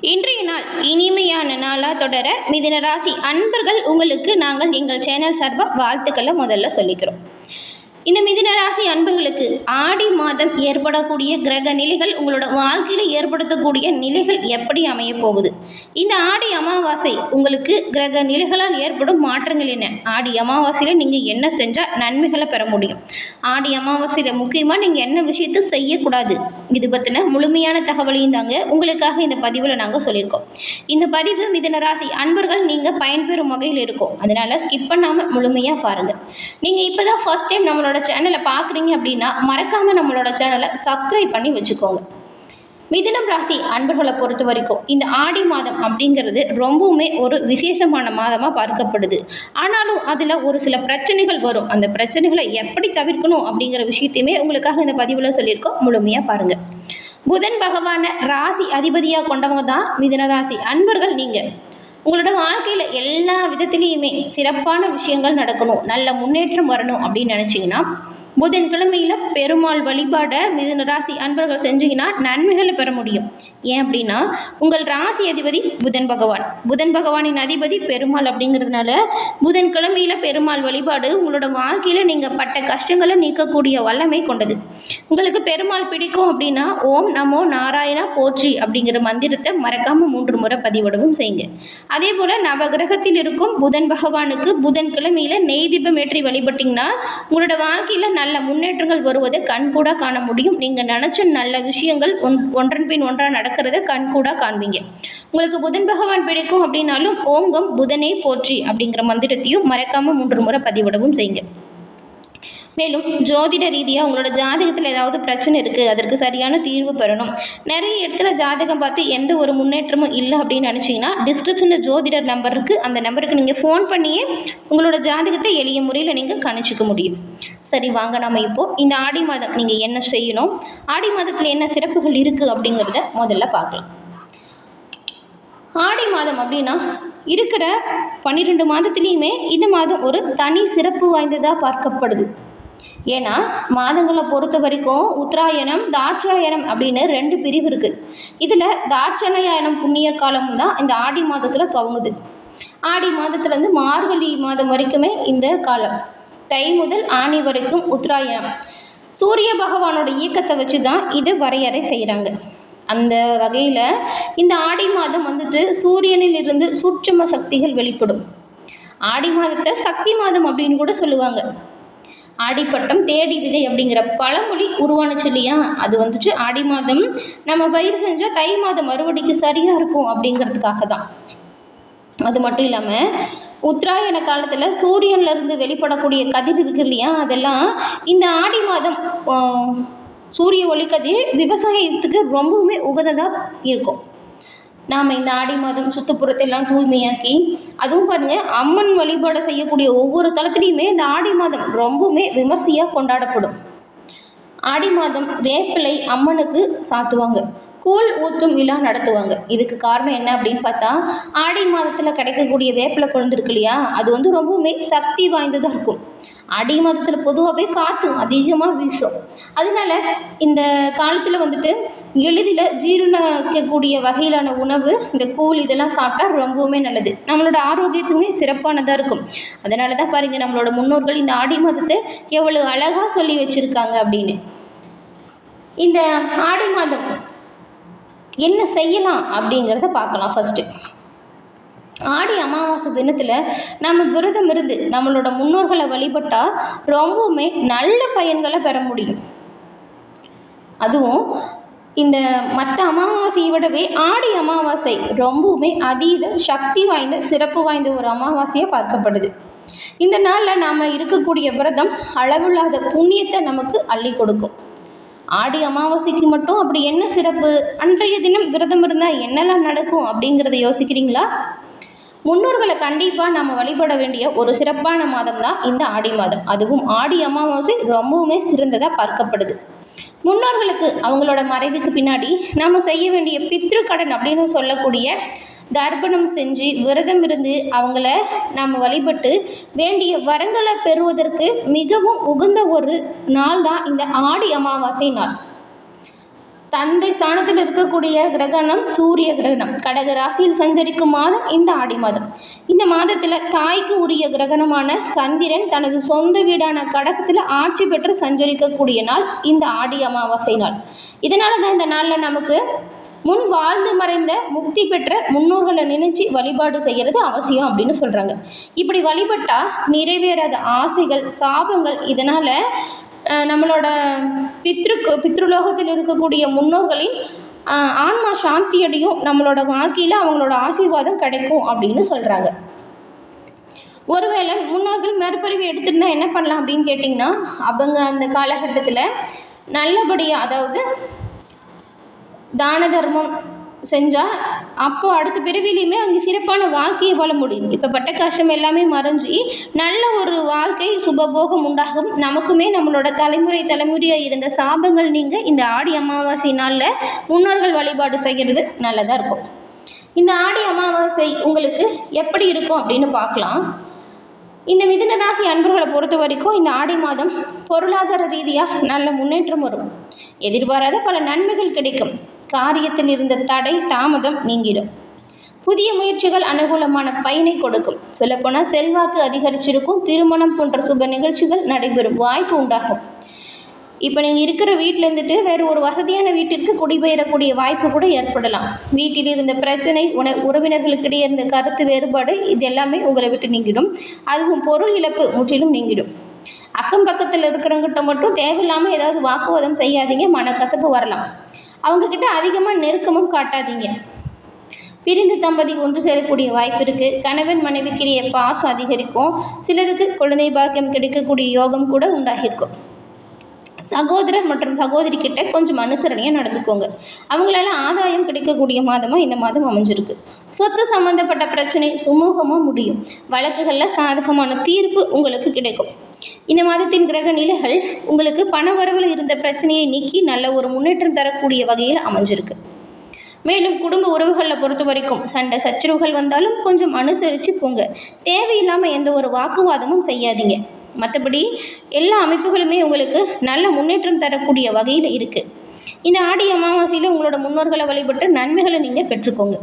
இன்றைய நாள் இனிமையான நாளாக தொடர மிதுன ராசி அன்பர்கள் உங்களுக்கு நாங்கள் எங்கள் சேனல் சார்பாக வாழ்த்துக்களை முதல்ல சொல்லிக்கிறோம். இந்த மிதுன ராசி அன்பர்களுக்கு ஆடி மாதம் ஏற்படக்கூடிய கிரக நிலைகள் உங்களோட வாழ்க்கையில் ஏற்படுத்தக்கூடிய நிலைகள் எப்படி அமைய போகுது? இந்த ஆடி அமாவாசை உங்களுக்கு கிரக நிலைகளால் ஏற்படும் மாற்றங்கள் என்ன? ஆடி அமாவாசையில் நீங்கள் என்ன செஞ்சால் நன்மைகளை பெற முடியும்? ஆடி அமாவாசையில் முக்கியமாக நீங்கள் என்ன விஷயத்தை செய்யக்கூடாது? இது பற்றின முழுமையான தகவலையும் தாங்க உங்களுக்காக இந்த பதிவில் நாங்கள் சொல்லியிருக்கோம். இந்த பதிவு மிதன ராசி அன்பர்கள் நீங்கள் பயன்பெறும் வகையில் இருக்கும். அதனால் ஸ்கிப் பண்ணாமல் முழுமையாக பாருங்கள் நீங்கள் இப்போ தான் ஃபர்ஸ்ட் டைம் நம்மளோட சேனலை பார்க்குறீங்க அப்படின்னா மறக்காமல் நம்மளோட சேனலை சப்ஸ்கிரைப் பண்ணி வச்சுக்கோங்க. மிதுனம் ராசி அன்பர்களை பொறுத்த வரைக்கும் இந்த ஆடி மாதம் அப்படிங்கிறது ரொம்பவுமே ஒரு விசேஷமான மாதமாக பார்க்கப்படுது. ஆனாலும் அதில் ஒரு சில பிரச்சனைகள் வரும். அந்த பிரச்சனைகளை எப்படி தவிர்க்கணும் அப்படிங்கிற விஷயத்தையுமே உங்களுக்காக இந்த பதிவில் சொல்லியிருக்கோம். முழுமையாக பாருங்கள் புதன் பகவானை ராசி அதிபதியாக கொண்டவங்க தான் மிதுன ராசி அன்பர்கள் நீங்கள் உங்களோட வாழ்க்கையில் எல்லா விதத்துலேயுமே சிறப்பான விஷயங்கள் நடக்கணும். நல்ல முன்னேற்றம் வரணும் அப்படின்னு நினச்சிங்கன்னா புதன்கிழமையில் பெருமாள் வழிபாடை மிதுன ராசி அன்பர்கள் செஞ்சீங்கன்னா நன்மைகளை பெற முடியும். ஏன் அப்படின்னா உங்கள் ராசி அதிபதி புதன் பகவான். புதன் பகவானின் அதிபதி பெருமாள் அப்படிங்கிறதுனால புதன்கிழமையில் பெருமாள் வழிபாடு உங்களோட வாழ்க்கையில் நீங்கள் பட்ட கஷ்டங்களை நீக்கக்கூடிய வல்லமை கொண்டது. உங்களுக்கு பெருமாள் பிடிக்கும் அப்படின்னா ஓம் நமோ நாராயணா போற்றி அப்படிங்கிற மந்திரத்தை மறக்காமல் மூன்று முறை பதிவிடவும் செய்யுங்க. அதே போல் நவகிரகத்தில் இருக்கும் புதன் பகவானுக்கு புதன்கிழமையில் நெய் தீபம் ஏற்றி வழிபட்டிங்கன்னா உங்களோட வாழ்க்கையில் நல்ல முன்னேற்றங்கள் வருவதை கண்கூட காண முடியும். நீங்கள் நினச்ச நல்ல விஷயங்கள் ஒன் ஒன்றன் பின் ஒன்றாக நடக்கிறத கண்கூட காண்பீங்க. உங்களுக்கு புதன் பகவான் பிடிக்கும் அப்படின்னாலும் ஓங்கம் புதனே போற்றி அப்படிங்கிற மந்திரத்தையும் மறக்காமல் மூன்று முறை பதிவிடவும் செய்யுங்க. மேலும் ஜோதிட ரீதியாக உங்களோட ஜாதகத்தில் ஏதாவது பிரச்சனை இருக்குது அதற்கு சரியான தீர்வு பெறணும். நிறைய இடத்துல ஜாதகம் பார்த்து எந்த ஒரு முன்னேற்றமும் இல்லை அப்படின்னு நினச்சிங்கன்னா டிஸ்கிரிப்ஷனில் ஜோதிடர் நம்பர் இருக்குது அந்த நம்பருக்கு நீங்கள் ஃபோன் பண்ணியே உங்களோட ஜாதகத்தை எளிய முறையில் நீங்கள் கணிச்சிக்க முடியும். சரி வாங்க நம்ம இப்போது இந்த ஆடி மாதம் நீங்கள் என்ன செய்யணும்? ஆடி மாதத்தில் என்ன சிறப்புகள் இருக்குது அப்படிங்கிறத முதல்ல பார்க்கலாம். ஆடி மாதம் அப்படின்னா இருக்கிற பன்னிரெண்டு மாதத்துலேயுமே இந்த மாதம் ஒரு தனி சிறப்பு வாய்ந்ததாக பார்க்கப்படுது. ஏன்னா மாதங்களை பொறுத்த வரைக்கும் உத்தராயணம் தாட்சாயணம் அப்படின்னு ரெண்டு பிரிவு இருக்குது இதில் தாட்சணாயணம் புண்ணிய காலம் தான் இந்த ஆடி மாதத்தில் துவங்குது. ஆடி மாதத்துலேருந்து மார்கழி மாதம் வரைக்குமே இந்த காலம். தை முதல் ஆணி வரைக்கும் உத்தராயணம். சூரிய பகவானோட இயக்கத்தை வச்சு தான் இது வரையறை செய்கிறாங்க அந்த வகையில் இந்த ஆடி மாதம் வந்துட்டு சூரியனிலிருந்து சூட்சம சக்திகள் வெளிப்படும். ஆடி மாதத்தை சக்தி மாதம் அப்படின்னு கூட சொல்லுவாங்க. ஆடிப்பட்டம் தேடி விதை அப்படிங்கிற பழமொழி உருவானுச்சு இல்லையா அது வந்துட்டு ஆடி மாதம் நம்ம பயிர் செஞ்சால் தை மாதம் மறுபடிக்கு சரியாக இருக்கும் அப்படிங்கிறதுக்காக தான் அது மட்டும் இல்லாமல் உத்தராயண காலத்தில் சூரியன்லேருந்து வெளிப்படக்கூடிய கதிர் இருக்கு இல்லையா? அதெல்லாம் இந்த ஆடி மாதம் சூரிய ஒளிக்கதிர் விவசாயத்துக்கு ரொம்பவுமே உகந்ததாக இருக்கும். நாம் இந்த ஆடி மாதம் சுற்றுப்புறத்தெல்லாம் தூய்மையாக்கி அதுவும் பாருங்கள் அம்மன் வழிபாடு செய்யக்கூடிய ஒவ்வொரு தளத்துலேயுமே இந்த ஆடி மாதம் ரொம்பவுமே விமர்சையாக கொண்டாடப்படும். ஆடி மாதம் வேப்பிலை அம்மனுக்கு சாத்துவாங்க. கூழ் ஊற்றும் விழா நடத்துவாங்க. இதுக்கு காரணம் என்ன அப்படின்னு பார்த்தா ஆடி மாதத்தில் கிடைக்கக்கூடிய வேப்பிலை குழந்தை இருக்கு இல்லையா அது வந்து ரொம்பவுமே சக்தி வாய்ந்ததாக இருக்கும். ஆடி மாதத்தில் பொதுவாகவே காற்று அதிகமாக வீசும். அதனால இந்த காலத்தில் வந்துட்டு எளிதில் ஜீரணக்கக்கூடிய வகையிலான உணவு இந்த கூழ் இதெல்லாம் சாப்பிட்டா ரொம்பவுமே நல்லது. நம்மளோட ஆரோக்கியத்துக்குமே சிறப்பானதாக இருக்கும். அதனால தான் பாருங்கள் நம்மளோட முன்னோர்கள் இந்த ஆடி மாதத்தை எவ்வளோ அழகாக சொல்லி வச்சுருக்காங்க அப்படின்னு. இந்த ஆடி மாதம் என்ன செய்யலாம் அப்படிங்கிறத பார்க்கலாம் ஃபஸ்ட்டு ஆடி அமாவாசை தினத்தில் நம்ம விரதம் இருந்து நம்மளோட முன்னோர்களை வழிபட்டால் ரொம்பவுமே நல்ல பயன்களை பெற முடியும். அதுவும் இந்த மற்ற அமாவாசையை விடவே ஆடி அமாவாசை ரொம்பவுமே அதீத சக்தி வாய்ந்த சிறப்பு வாய்ந்த ஒரு அமாவாசையாக பார்க்கப்படுது. இந்த நாளில் நாம் இருக்கக்கூடிய விரதம் அளவில்லாத புண்ணியத்தை நமக்கு அள்ளி கொடுக்கும். ஆடி அமாவாசைக்கு மட்டும் அப்படி என்ன சிறப்பு? அன்றைய தினம் விரதம் இருந்தால் என்னெல்லாம் நடக்கும் அப்படிங்கிறத யோசிக்கிறீங்களா? முன்னோர்களை கண்டிப்பாக நம்ம வழிபட வேண்டிய ஒரு சிறப்பான மாதம் தான் இந்த ஆடி மாதம். அதுவும் ஆடி அமாவாசை ரொம்பவுமே சிறந்ததாக பார்க்கப்படுது. முன்னோர்களுக்கு அவங்களோட மறைவுக்கு பின்னாடி நாம் செய்ய வேண்டிய பித்ரு கடன் அப்படின்னு சொல்லக்கூடிய தர்ப்பணம் செஞ்சு விரதம் இருந்து அவங்கள நாம் வழிபட்டு வேண்டிய வரங்களை பெறுவதற்கு மிகவும் உகந்த ஒரு நாள் தான் இந்த ஆடி அமாவாசை நாள். தந்தை ஸ்தானத்தில் இருக்கக்கூடிய கிரகணம் சூரிய கிரகணம். கடக ராசியில் சஞ்சரிக்கும் மாதம் இந்த ஆடி மாதம். இந்த மாதத்தில் தாய்க்கு உரிய கிரகணமான சந்திரன் தனது சொந்த வீடான கடகத்தில் ஆட்சி பெற்று சஞ்சரிக்கக்கூடிய நாள் இந்த ஆடி அமாவாசை நாள். இதனால தான் இந்த நாளில் நமக்கு முன் வாழ்ந்து மறைந்த முக்தி பெற்ற முன்னோர்களை நினைச்சு வழிபாடு செய்கிறது அவசியம் அப்படின்னு சொல்கிறாங்க இப்படி வழிபட்டால் நிறைவேறாத ஆசைகள் சாபங்கள் இதனால் நம்மளோட பித்ரு பித்ருலோகத்தில் இருக்கக்கூடிய முன்னோர்களின் ஆன்மா சாந்தியடையும் நம்மளோட வாழ்க்கையில் அவங்களோட ஆசீர்வாதம் கிடைக்கும் அப்படின்னு சொல்கிறாங்க ஒருவேளை முன்னோர்கள் மறுபிறவி எடுத்துருந்தா என்ன பண்ணலாம் அப்படின்னு கேட்டிங்கன்னா அவங்க அந்த காலகட்டத்தில் நல்லபடியாக அதாவது தான தர்மம் செஞ்சால் அப்போது அடுத்த பிறவிலையுமே அங்கே சிறப்பான வாழ்க்கையை வாழ முடியும். இப்போ பட்ட கஷ்டம் எல்லாமே மறைஞ்சி நல்ல ஒரு வாழ்க்கை சுபபோகம் உண்டாகும். நமக்குமே நம்மளோட தலைமுறை தலைமுறையாக இருந்த சாபங்கள் நீங்கள் இந்த ஆடி அமாவாசை நாளில் முன்னோர்கள் வழிபாடு செய்கிறது நல்லதாக இருக்கும். இந்த ஆடி அமாவாசை உங்களுக்கு எப்படி இருக்கும் அப்படின்னு பார்க்கலாம். இந்த மிதுன ராசி அன்பர்களை பொறுத்த வரைக்கும் இந்த ஆடி மாதம் பொருளாதார ரீதியாக நல்ல முன்னேற்றம் வரும். எதிர்பாராத பல நன்மைகள் கிடைக்கும். காரியத்தில் இருந்த தடை தாமதம் நீங்கிடும். புதிய முயற்சிகள் அனுகூலமான பயனை கொடுக்கும். சொல்லப்போனால் செல்வாக்கு அதிகரிச்சிருக்கும். திருமணம் போன்ற சுப நிகழ்ச்சிகள் நடைபெறும். வாய்ப்பு உண்டாகும். இப்போ நீங்கள் இருக்கிற வீட்டில் இருந்துட்டு வேறு ஒரு வசதியான வீட்டிற்கு குடிபெயரக்கூடிய வாய்ப்பு கூட ஏற்படலாம். வீட்டில் இருந்த பிரச்சனை உண உறவினர்களுக்கிடையே இருந்த கருத்து வேறுபாடு இது எல்லாமே உங்களை விட்டு நீங்கிடும். அதுவும் பொருள் இழப்பு முற்றிலும் நீங்கிடும். அக்கம் பக்கத்தில் இருக்கிறவங்ககிட்ட மட்டும் தேவையில்லாமல் ஏதாவது வாக்குவாதம் செய்யாதீங்க. மனக்கசப்பு வரலாம். அவங்கக்கிட்ட அதிகமாக நெருக்கமும் காட்டாதீங்க. பிரிந்து தம்பதி ஒன்று சேரக்கூடிய வாய்ப்பு இருக்குது கணவன் மனைவிக்கிடையே பாசம் அதிகரிக்கும். சிலருக்கு குழந்தை பாக்கியம் கிடைக்கக்கூடிய யோகம் கூட உண்டாகியிருக்கும். சகோதரர் மற்றும் சகோதரி கிட்ட கொஞ்சம் அனுசரணையாக நடந்துக்கோங்க. அவங்களால ஆதாயம் கிடைக்கக்கூடிய மாதமாக இந்த மாதம் அமைஞ்சிருக்கு. சொத்து சம்மந்தப்பட்ட பிரச்சனை சுமூகமாக முடியும். வழக்குகளில் சாதகமான தீர்ப்பு உங்களுக்கு கிடைக்கும். இந்த மாதத்தின் கிரக நிலைகள் உங்களுக்கு பண வரவில் இருந்த பிரச்சனையை நீக்கி நல்ல ஒரு முன்னேற்றம் தரக்கூடிய வகையில் அமைஞ்சிருக்கு. மேலும் குடும்ப உறவுகளை பொறுத்த வரைக்கும் சண்டை சச்சரவுகள் வந்தாலும் கொஞ்சம் அனுசரித்து போங்க. தேவையில்லாமல் எந்த ஒரு வாக்குவாதமும் செய்யாதீங்க. மற்றபடி எல்லா அமைப்புகளுமே உங்களுக்கு நல்ல முன்னேற்றம் தரக்கூடிய வகையில் இருக்குது இந்த ஆடி அமாவாசையில் உங்களோட முன்னோர்களை வழிபட்டு நன்மைகளை நீங்கள் பெற்றுக்கோங்க.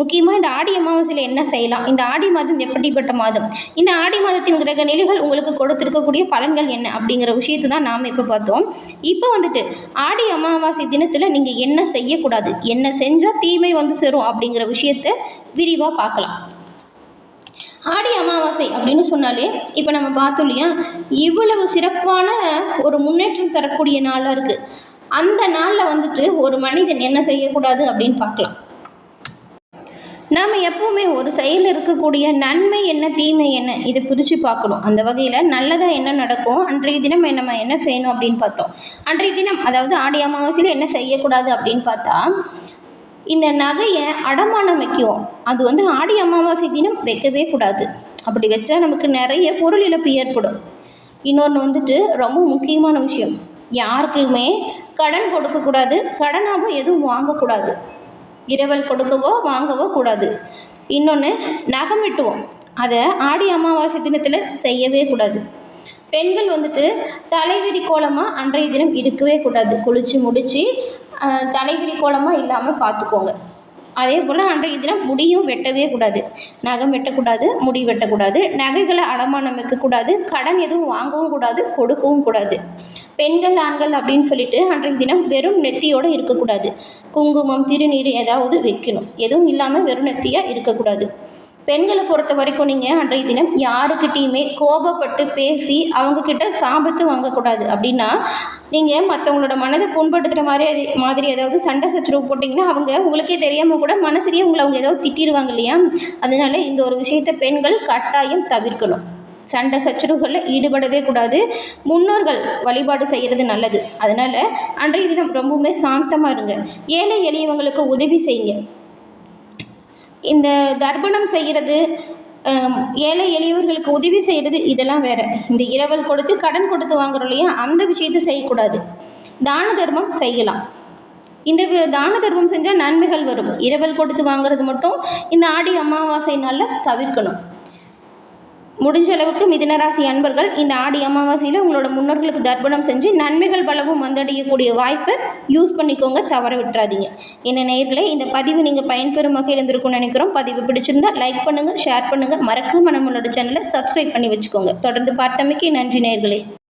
முக்கியமாக இந்த ஆடி அமாவாசையில் என்ன செய்யலாம்? இந்த ஆடி மாதம் எப்படிப்பட்ட மாதம்? இந்த ஆடி மாதத்தின் கிரக நிலைகள் உங்களுக்கு கொடுத்துருக்கக்கூடிய பலன்கள் என்ன? அப்படிங்கிற விஷயத்தை தான் நாம் இப்போ பார்த்தோம். இப்போ வந்துட்டு ஆடி அமாவாசை தினத்தில் நீங்கள் என்ன செய்யக்கூடாது? என்ன செஞ்சால் தீமை வந்து சேரும் அப்படிங்கிற விஷயத்தை விரிவாக பார்க்கலாம். ஆடி அமாவாசை அப்படின்னு சொன்னாலே இப்போ நம்ம பார்த்தோம் இல்லையா? இவ்வளவு சிறப்பான ஒரு முன்னேற்றம் தரக்கூடிய நாளாக இருக்குது அந்த நாளில் வந்துட்டு ஒரு மனிதன் என்ன செய்யக்கூடாது அப்படின்னு பார்க்கலாம். நாம் எப்பவுமே ஒரு செயலில் இருக்கக்கூடிய நன்மை என்ன தீமை என்ன இதை பிரித்து பார்க்கணும். அந்த வகையில் நல்லதாக என்ன நடக்கும் அன்றைய தினம் நம்ம என்ன செய்யணும் அப்படின்னு பார்த்தோம். அன்றைய தினம் அதாவது ஆடி அமாவாசையில் என்ன செய்யக்கூடாது அப்படின்னு பார்த்தா இந்த நகையை அடமானம் வைக்குவோம். அது வந்து ஆடி அமாவாசை தினம் வைக்கவே கூடாது. அப்படி வச்சா நமக்கு நிறைய பொருள் இழப்பு ஏற்படும். இன்னொன்று வந்துட்டு ரொம்ப முக்கியமான விஷயம். யாருக்குமே கடன் கொடுக்கக்கூடாது கடனாகவும் எதுவும் வாங்கக்கூடாது. இரவல் கொடுக்கவோ வாங்கவோ கூடாது. இன்னொன்று நகம் வெட்டுவோம். அதை ஆடி அமாவாசை தினத்தில் செய்யவே கூடாது. பெண்கள் வந்துட்டு தலைவிரி கோலமாக அன்றைய தினம் இருக்கவே கூடாது. குளித்து முடித்து தலைவிரி கோலமாக இல்லாமல் பார்த்துக்கோங்க அதே போல் அன்றைய தினம் முடியும் வெட்டவே கூடாது. நகம் வெட்டக்கூடாது முடி வெட்டக்கூடாது. நகைகளை அடமானம் வைக்கக்கூடாது. கடன் எதுவும் வாங்கவும் கூடாது கொடுக்கவும் கூடாது. பெண்கள் ஆண்கள் அப்படின்னு சொல்லிட்டு அன்றைய தினம் வெறும் நெத்தியோடு இருக்கக்கூடாது. குங்குமம் திருநீர் ஏதாவது வைக்கணும். எதுவும் இல்லாமல் வெறும் நெத்தியாக இருக்கக்கூடாது. பெண்களை பொறுத்த வரைக்கும் நீங்கள் அன்றைய தினம் யாருக்கிட்டேயுமே கோபப்பட்டு பேசி அவங்கக்கிட்ட சாபத்து வாங்கக்கூடாது. அப்படின்னா நீங்கள் மற்றவங்களோட மனதை புண்படுத்துகிற மாதிரி மாதிரி ஏதாவது சண்டை சச்சரவு போட்டிங்கன்னா அவங்க உங்களுக்கே தெரியாமல் கூட மனசுலேயே உங்களை அவங்க ஏதாவது திட்டிடுவாங்க இல்லையா? அதனால இந்த ஒரு விஷயத்தை பெண்கள் கட்டாயம் தவிர்க்கணும். சண்டை சச்சரவுகளில் ஈடுபடவே கூடாது. முன்னோர்கள் வழிபாடு செய்கிறது நல்லது. அதனால் அன்றைய தினம் ரொம்பவுமே சாந்தமாக இருங்க. ஏழை எளியவங்களுக்கு உதவி செய்யுங்க. இந்த தர்ப்பணம் செய்கிறது ஏழை எளியவர்களுக்கு உதவி செய்கிறது இதெல்லாம் வேற. இந்த இரவல் கொடுத்து கடன் கொடுத்து வாங்குறோம் இல்லையா? அந்த விஷயத்தை செய்யக்கூடாது. தான தர்மம் செய்யலாம். இந்த தான தர்மம் செஞ்சால் நன்மைகள் வரும். இரவல் கொடுத்து வாங்குறது மட்டும் இந்த ஆடி அமாவாசை நாளில் தவிர்க்கணும். முடிஞ்ச அளவுக்கு மிதனராசி அன்பர்கள் இந்த ஆடி அமாவாசையில் உங்களோட முன்னோர்களுக்கு தர்ப்பணம் செஞ்சு நன்மைகள் பலவும் வந்தடையக்கூடிய வாய்ப்பை யூஸ் பண்ணிக்கோங்க தவற விட்டுறாதீங்க. என்ன நேயர்களே இந்த பதிவு நீங்கள் பயன்பெறும் வகையில் இருந்திருக்கும்னு நினைக்கிறோம். பதிவு பிடிச்சிருந்தா லைக் பண்ணுங்கள் ஷேர் பண்ணுங்கள் மறக்காம நம்மளோட சேனலை சப்ஸ்கிரைப் பண்ணி வச்சுக்கோங்க. தொடர்ந்து பார்த்தமைக்கு நன்றி நேர்களே